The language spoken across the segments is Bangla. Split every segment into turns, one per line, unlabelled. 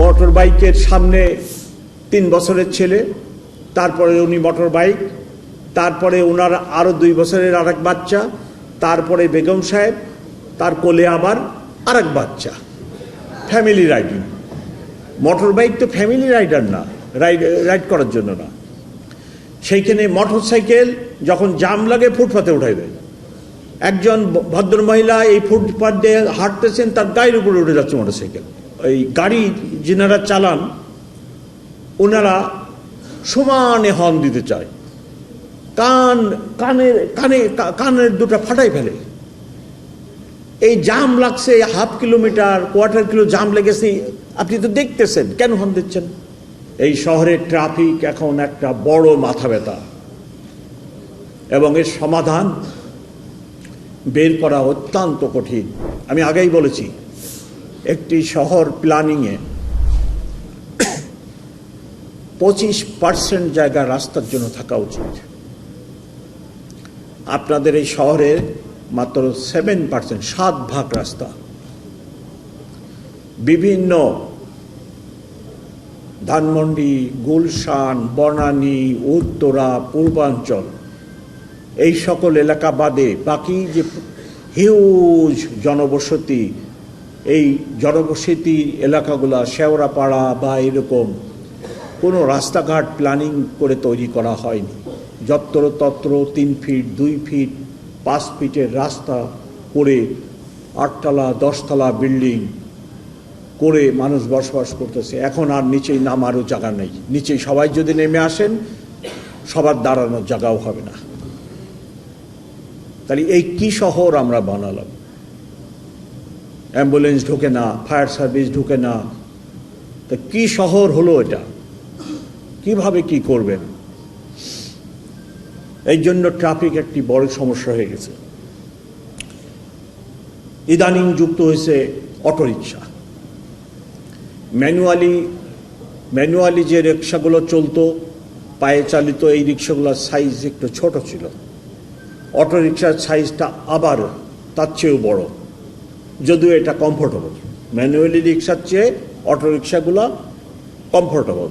মোটর বাইকের সামনে তিন বছরের ছেলে, তারপরে উনি মোটর বাইক তারপরে ওনার আরও দুই বছরের আরেক বাচ্চা, তারপরে বেগম সাহেব, তার কোলে আবার আরেক বাচ্চা। ফ্যামিলি রাইডিং মোটর বাইক তো ফ্যামিলি রাইডার না রাইড রাইড করার জন্য না। সেইখানে মোটর সাইকেল যখন জাম লাগে, ফুটপাতে উঠাই দেয়। একজন ভদ্র মহিলা এই ফুটপাথ দিয়ে হাঁটতেছেন, তার গায়ের উপরে উঠে যাচ্ছে মোটর সাইকেল এই গাড়ি যেনারা চালান, ওনারা সমানে হর্ন দিতে চায়। কান, কানের, কানে কানের দুটো ফাটাই ফেলে। এই জাম লাগছে, হাফ কিলোমিটার, কোয়ার্টার কিলো জাম লেগেছে, আপনি তো দেখতেছেন, কেন হর্ন দিচ্ছেন? এই শহরের ট্রাফিক এখন একটা বড় মাথা ব্যথা। এবং এর সমাধান বের করা অত্যন্ত কঠিন। আমি আগেই বলেছি, একটি শহর প্ল্যানিংয়ে পঁচিশ পার্সেন্ট জায়গা রাস্তার জন্য থাকা উচিত। আপনাদের এই শহরের মাত্র সেভেন পার্সেন্ট সাত ভাগ রাস্তা। বিভিন্ন ধানমন্ডি, গুলশান, বনানী, উত্তরা, পূর্বাঞ্চল, এই সকল এলাকা বাদে বাকি যে হিউজ জনবসতি, এই জনবসতি এলাকাগুলা, শেওড়াপাড়া বা এরকম কোনো রাস্তাঘাট প্ল্যানিং করে তৈরি করা হয়নি। যত্র তত্র তিন ফিট দুই ফিট পাঁচ ফিটের রাস্তা করে আটতলা, দশতলা বিল্ডিং করে মানুষ বসবাস করতেছে। এখন আর নিচেই নামারও জায়গা নেই। নিচেই সবাই যদি নেমে আসেন, সবার দাঁড়ানোর জায়গাও হবে না। তাহলে এই কি শহর আমরা বানালাম? অ্যাম্বুলেন্স ঢোকে না, ফায়ার সার্ভিস ঢুকে না। তা কি শহর হলো এটা? কীভাবে কি করবেন? এই জন্য ট্রাফিক একটি বড় সমস্যা হয়ে গেছে। ইদানিং যুক্ত হয়েছে অটোরিকশা। ম্যানুয়ালি ম্যানুয়ালি যে রিক্সাগুলো চলতো, পায়ে চালিত এই রিক্সাগুলোর সাইজ একটু ছোট ছিল। অটো রিক্সার সাইজটা আবার তার চেয়েও বড়। যদিও এটা কমফোর্টেবল ম্যানুয়ালি রিক্সার চেয়ে অটো রিক্সাগুলো কমফোর্টেবল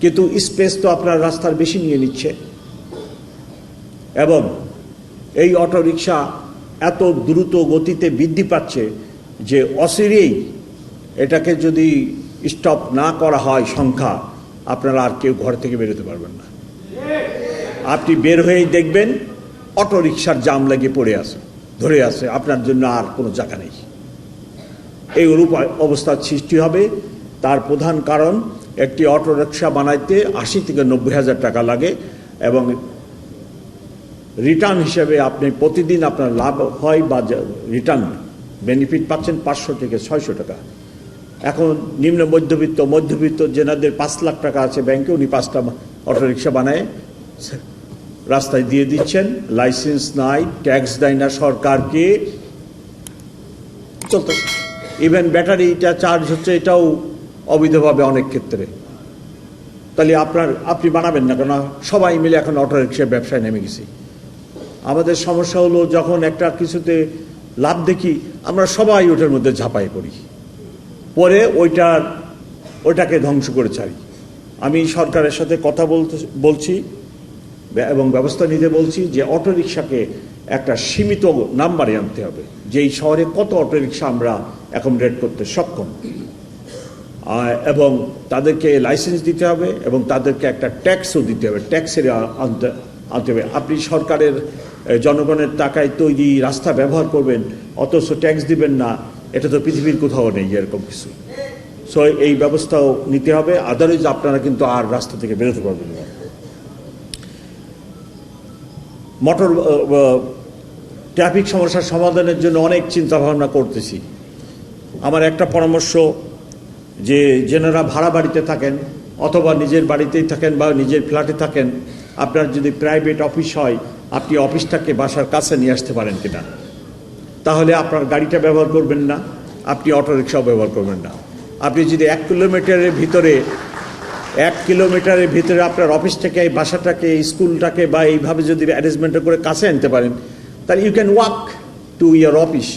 কিন্তু স্পেস তো আপনার রাস্তার বেশি নিয়ে নিচ্ছে। এবং এই অটো রিক্সা এত দ্রুত গতিতে বৃদ্ধি পাচ্ছে যে অচিরেই এটাকে যদি স্টপ না করা হয় সংখ্যা, আপনারা আর কেউ ঘর থেকে বেরোতে পারবেন না। আপনি বের হয়েই দেখবেন অটো রিক্সার জাম লাগিয়ে পড়ে আছে, ধরে আছে, আপনার জন্য আর কোনো জায়গা নেই। এই রূপ অবস্থার সৃষ্টি হবে। তার প্রধান কারণ একটি অটো রিক্সা বানাইতে আশি থেকে নব্বই হাজার টাকা লাগে এবং রিটার্ন হিসেবে আপনি প্রতিদিন আপনার লাভ হয় বা রিটার্ন বেনিফিট পাচ্ছেন পাঁচশো থেকে ছয়শো টাকা। এখন নিম্ন মধ্যবিত্ত মধ্যবিত্ত যেনাদের পাঁচ লাখ টাকা আছে ব্যাংকে, উনি পাঁচটা অটোরিকশা বানায়, রাস্তায় দিয়ে দিচ্ছেন, লাইসেন্স নাই, ট্যাক্স দেয় না সরকারকে। চলতে ইভেন ব্যাটারিটা চার্জ হচ্ছে এটাও অবৈধভাবে অনেক ক্ষেত্রে। তাহলে আপনার, আপনি বানাবেন না কেন সবাই মিলে এখন অটোরিক্সা ব্যবসায় নেমে গেছি। আমাদের সমস্যা হলো যখন একটা কিছুতে লাভ দেখি, আমরা সবাই ওটার মধ্যে ঝাঁপাই পড়ি। পরে ওইটার ওইটাকে ধ্বংস করে ছাড়ি। আমি সরকারের সাথে কথা বলতে, বলছি, এবং ব্যবস্থা নিতে বলছি যে অটোরিকশাকে একটা সীমিত নাম্বারে আনতে হবে। যে এই শহরে কত অটোরিকশা আমরা অ্যাকোমোডেট করতে সক্ষম। এবং তাদেরকে লাইসেন্স দিতে হবে এবং তাদেরকে একটা ট্যাক্সও দিতে হবে। ট্যাক্সের আনতে আনতে হবে। আপনি সরকারের জনগণের টাকায় তৈরি রাস্তা ব্যবহার করবেন, অথচ ট্যাক্স দিবেন না, এটা তো পৃথিবীর কোথাও নেই এরকম কিছু। সো এই ব্যবস্থাও নিতে হবে। আদারওয়াইজ আপনারা কিন্তু আর রাস্তা থেকে বেরোতে পারবেন না। মোটর ট্রাফিক সমস্যার সমাধানের জন্য অনেক চিন্তা ভাবনা করতেছি। আমার একটা পরামর্শ যে যেনারা ভাড়া বাড়িতে থাকেন অথবা নিজের বাড়িতেই থাকেন বা নিজের ফ্ল্যাটে থাকেন, আপনার যদি প্রাইভেট অফিস হয়, আপনি অফিসটাকে বাসার কাছে নিয়ে আসতে পারেন কিনা? তাহলে আপনার গাড়িটা ব্যবহার করবেন না, আপনি অটো রিক্সাও ব্যবহার করবেন না। আপনি যদি এক কিলোমিটারের ভিতরে, এক কিলোমিটারের ভিতরে আপনার অফিস থেকে এই বাসাটাকে স্কুলটাকে বা এইভাবে যদি অ্যারেঞ্জমেন্ট করে কাছে আনতে পারেন, তাহলে you can walk to your office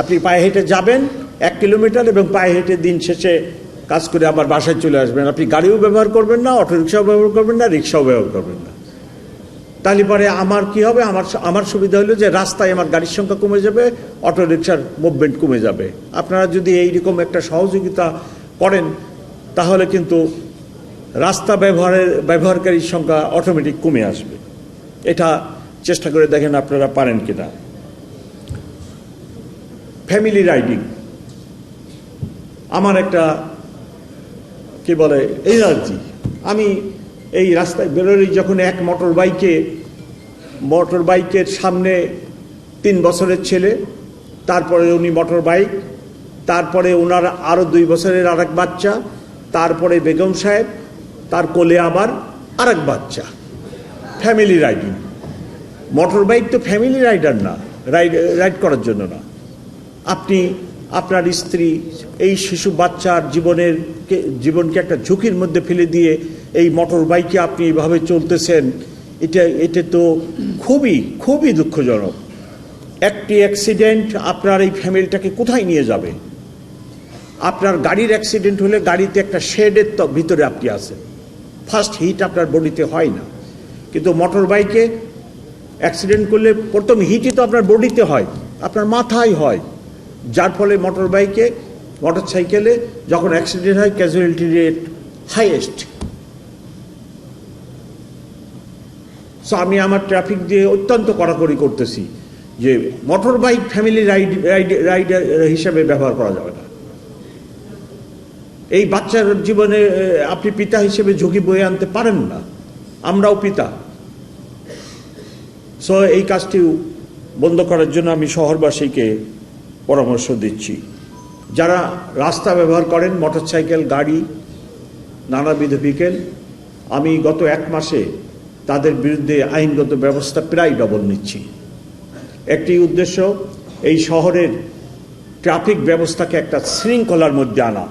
আপনি পায়ে হেঁটে যাবেন এক কিলোমিটার এবং পায়ে হেঁটে দিন শেষে কাজ করে আবার বাসায় চলে আসবেন। আপনি গাড়িও ব্যবহার করবেন না, অটোরিকশাও ব্যবহার করবেন না রিক্সাও ব্যবহার করবেন না। তাহলে পরে আমার কি হবে? আমার আমার সুবিধা হলো যে রাস্তায় আমার গাড়ির সংখ্যা কমে যাবে অটো রিক্সার মুভমেন্ট কমে যাবে। আপনারা যদি এইরকম একটা সহযোগিতা করেন, তাহলে কিন্তু রাস্তা ব্যবহারের, ব্যবহারকারীর সংখ্যা অটোমেটিক কমে আসবে। এটা চেষ্টা করে দেখেন আপনারা পারেন কিনা। ফ্যামিলি রাইডিং আমার একটা, কি বলে এনার্জি আমি এই রাস্তায় বেরোলেই যখন এক মোটর বাইকে মোটর বাইকের সামনে তিন বছরের ছেলে, তারপরে উনি মোটর বাইক তারপরে ওনার আরও দুই বছরের আরেক বাচ্চা, তারপরে বেগম সাহেব, তার কোলে আবার আরেক বাচ্চা। ফ্যামিলি রাইডিং মোটর বাইক তো ফ্যামিলি রাইডার না রাইড রাইড করার জন্য না। আপনি আপনার স্ত্রী, এই শিশু বাচ্চার জীবনের জীবনকে একটা ঝুঁকির মধ্যে ফেলে দিয়ে এই মোটর বাইকে আপনি এইভাবে চলতেছেন, এটা এটা তো খুবই খুবই দুঃখজনক। একটি অ্যাক্সিডেন্ট আপনার এই ফ্যামিলিটাকে কোথায় নিয়ে যাবে? আপনার গাড়ির অ্যাক্সিডেন্ট হলে গাড়িতে একটা শেডের তো ভিতরে আপনি আছেন। ফার্স্ট হিট আপনার বডিতে হয় না। কিন্তু মোটর বাইকে অ্যাক্সিডেন্ট করলে প্রথম হিটই তো আপনার বডিতে হয়। আপনার মাথায় হয়। যার ফলে মোটর বাইকে মোটর সাইকেলে যখন অ্যাক্সিডেন্ট হয় ক্যাজুয়ালিটি রেট হাইয়েস্ট সো আমি আমার ট্রাফিক দিয়ে অত্যন্ত কড়াকড়ি করতেছি যে motor bike family ride ride rider হিসাবে ব্যবহার করা যাবে না। এই বাচ্চার জীবনে আপনি পিতা হিসেবে ঝুঁকি বয়ে আনতে পারেন না। আমরাও পিতা। সো এই কাজটি বন্ধ করার জন্য আমি শহরবাসীকে পরামর্শ দিচ্ছি। যারা রাস্তা ব্যবহার করেন, মোটরসাইকেল, গাড়ি, নানাবিধ ভিকেল আমি গত এক মাসে তাদের বিরুদ্ধে আইনগত ব্যবস্থা প্রায় ডবল নিচ্ছি। একটি উদ্দেশ্য, এই শহরের ট্রাফিক ব্যবস্থাকে একটা শৃঙ্খলার মধ্যে আনা।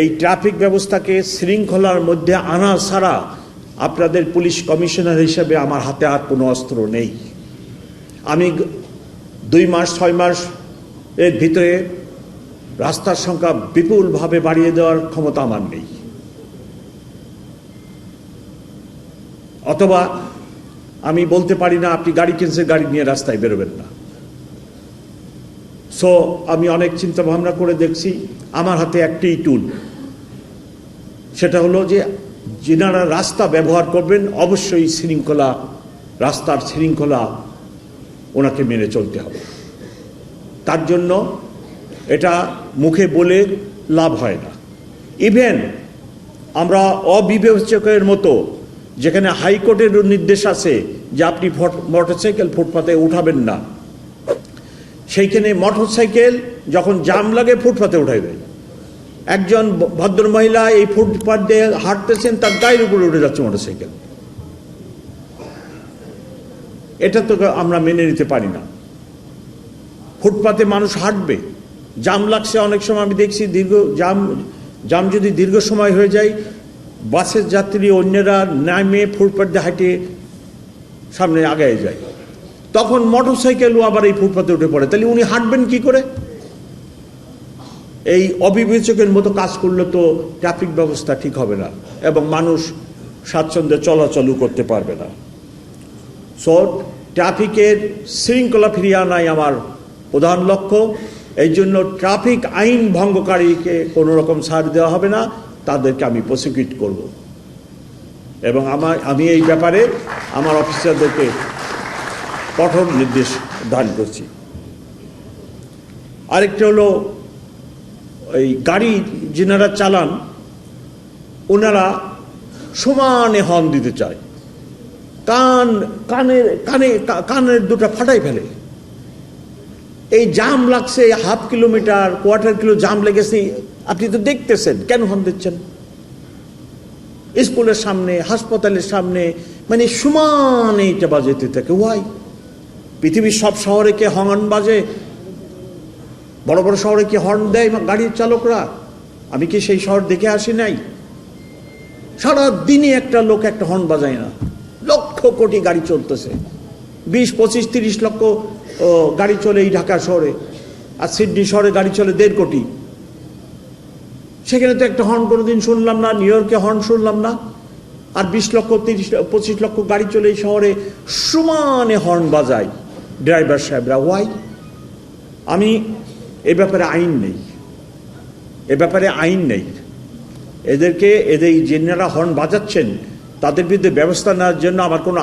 এই ট্রাফিক ব্যবস্থাকে শৃঙ্খলার মধ্যে আনা ছাড়া আপনাদের পুলিশ কমিশনার হিসেবে আমার হাতে আর কোনো অস্ত্র নেই। আমি দুই মাস, ছয় মাস এর ভিতরে রাস্তার সংখ্যা বিপুলভাবে বাড়িয়ে দেওয়ার ক্ষমতা আমার নেই। অথবা আমি বলতে পারি না, আপনি গাড়ি কিনছে গাড়ি নিয়ে রাস্তায় বেরোবেন না। সো আমি অনেক চিন্তা ভাবনা করে দেখছি, আমার হাতে একটি টুল সেটা হলো যে, যেনারা রাস্তা ব্যবহার করবেন, অবশ্যই শৃঙ্খলা, রাস্তার শৃঙ্খলা ওনাকে মেনে চলতে হবে। তার জন্য এটা মুখে বলে লাভ হয় না। ইভেন আমরা অবিবেচকের মতো যেখানে হাইকোর্টের নির্দেশ আছে যে আপনি মোটরসাইকেল ফুটপাতে উঠাবেন না, সেইখানে মোটরসাইকেল যখন জাম লাগে ফুটপাতে উঠাই দেয় একজন ভ- ভদ্রমহিলা এই ফুটপাত দিয়ে হাঁটতেছেন, তার গায়ের উপরে উঠে যাচ্ছে মোটরসাইকেল। এটা তো আমরা মেনে নিতে পারি না। ফুটপাতে মানুষ হাঁটবে। জাম লাগছে অনেক সময়, আমি দেখছি দীর্ঘ জাম জাম যদি দীর্ঘ সময় হয়ে যায়, বাসের যাত্রী অন্যরা নামে ফুটপাত দিয়ে হাঁটে সামনে আগায় যায়। তখন মোটর সাইকেলও আবার এই ফুটপাতে উঠে পড়ে। তাহলে উনি হাঁটবেন কি করে? এই অবিবেচকের মতো কাজ করলে তো ট্রাফিক ব্যবস্থা ঠিক হবে না এবং মানুষ স্বাচ্ছন্দ্যে চলাচলও করতে পারবে না। সো ট্রাফিকের শৃঙ্খলা ফিরিয়ে আনাই আমার প্রধান লক্ষ্য, এই জন্য ট্রাফিক আইন ভঙ্গকারীকে কোনো রকম ছাড় দেওয়া হবে না, তাদেরকে আমি প্রসিকিউট করব। এবং আমার, আমি এই ব্যাপারে আমার অফিসারদেরকে কঠোর নির্দেশ দান করছি। আরেকটা হলো, এই গাড়ি যেনারা চালান, ওনারা সমানে হর্ন দিতে চায়। কান, কানের, কানে, কানের দুটো ফাটাই ফেলে। এই জাম লাগছে হাফ কিলোমিটার, কোয়ার্টার কিলো জাম লেগেছে। আপনি তো দেখতেছেন, কেন হর্ন দিচ্ছেন? স্কুলের সামনে, হাসপাতালের সামনে মানে সমান এটা বাজাতে থাকে ওয়াই পৃথিবীর সব শহরে কে হর্ন বাজে? বড় বড় শহরে কি হর্ন দেয় গাড়ির চালকরা? আমি কি সেই শহর দেখে আসি নাই? সারা দিনে একটা লোক একটা হর্ন বাজায় না। লক্ষ কোটি গাড়ি চলতেছে। বিশ, পঁচিশ, তিরিশ লক্ষ গাড়ি চলে এই ঢাকা শহরে। আর সিডনি শহরে গাড়ি চলে দেড় কোটি। সেখানে তো একটা হর্ন কোনোদিন শুনলাম না, নিউ ইয়র্কে হর্ন শুনলাম না। আর বিশ লক্ষ, তিরিশ, পঁচিশ লক্ষ গাড়ি চলে এই শহরে সমানে হর্ন বাজায় ড্রাইভার সাহেবরা। ওয়াই আমি, এ ব্যাপারে আইন নেই। এ ব্যাপারে আইন নেই। এদেরকে, এদের জেনারা হর্ন বাজাচ্ছেন, তাদের বিরুদ্ধে ব্যবস্থা নেওয়ার জন্য আমার কোনো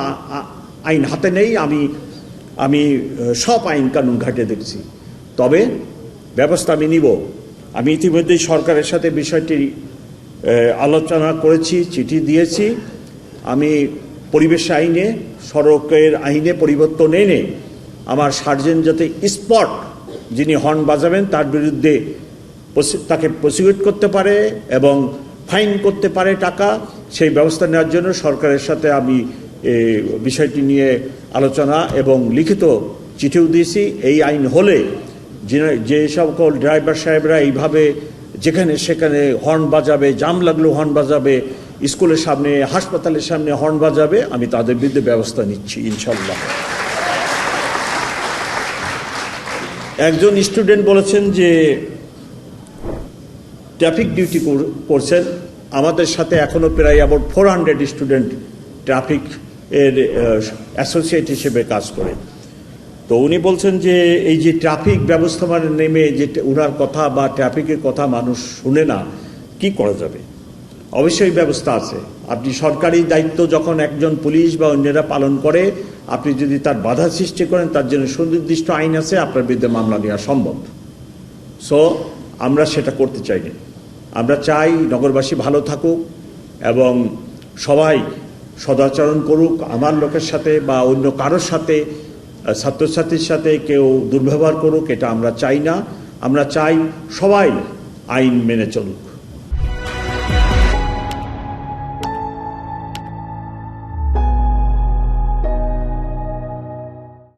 আইন হাতে নেই, আমি আমি সব আইন কানুন ঘাটে দেখছি। তবে ব্যবস্থা আমি নিব। আমি ইতিমধ্যেই সরকারের সাথে বিষয়টি আলোচনা করেছি, চিঠি দিয়েছি। আমি পরিবেশ আইনে, সড়কের আইনে পরিবর্তন এনে আমার সার্জেন যাতে স্পট যিনি হর্ন বাজাবেন, তার বিরুদ্ধে তাকে প্রসিকিউট করতে পারে এবং ফাইন করতে পারে টাকা, সেই ব্যবস্থা নেওয়ার জন্য সরকারের সাথে আমি বিষয়টি নিয়ে আলোচনা এবং লিখিত চিঠিও দিয়েছি। এই আইন হলে যে- সকল ড্রাইভার সাহেবরা এইভাবে যেখানে সেখানে হর্ন বাজাবে, জাম লাগলেও হর্ন বাজাবে, স্কুলের সামনে, হাসপাতালের সামনে হর্ন বাজাবে, আমি তাদের বিরুদ্ধে ব্যবস্থা নিচ্ছি ইনশাল্লাহ একজন স্টুডেন্ট বলেছেন যে, ট্রাফিক ডিউটি করছেন। আমাদের সাথে এখনও প্রায় about four hundred student traffic এর অ্যাসোসিয়েট হিসেবে কাজ করে। তো উনি বলছেন যে, এই যে ট্রাফিক ব্যবস্থাপনা নেমে যে উনার কথা বা ট্রাফিকের কথা মানুষ শুনে না, কি করা যাবে? অবশ্যই ব্যবস্থা আছে। আপনি সরকারি দায়িত্ব যখন একজন পুলিশ বা অন্যরা পালন করে, আপনি যদি তার বাধা সৃষ্টি করেন, তার জন্য সুনির্দিষ্ট আইন আছে, আপনার বিরুদ্ধে মামলা নেওয়া সম্ভব। সো আমরা সেটা করতে চাই না আমরা চাই নগরবাসী ভালো থাকুক এবং সবাই সদাচরণ করুক, আমার লোকের সাথে বা অন্য কারোর সাথে ছাত্রছাত্রীর সাথে কেউ দুর্ব্যবহার করুক, এটা আমরা চাই না। আমরা চাই সবাই আইন মেনে চলুক।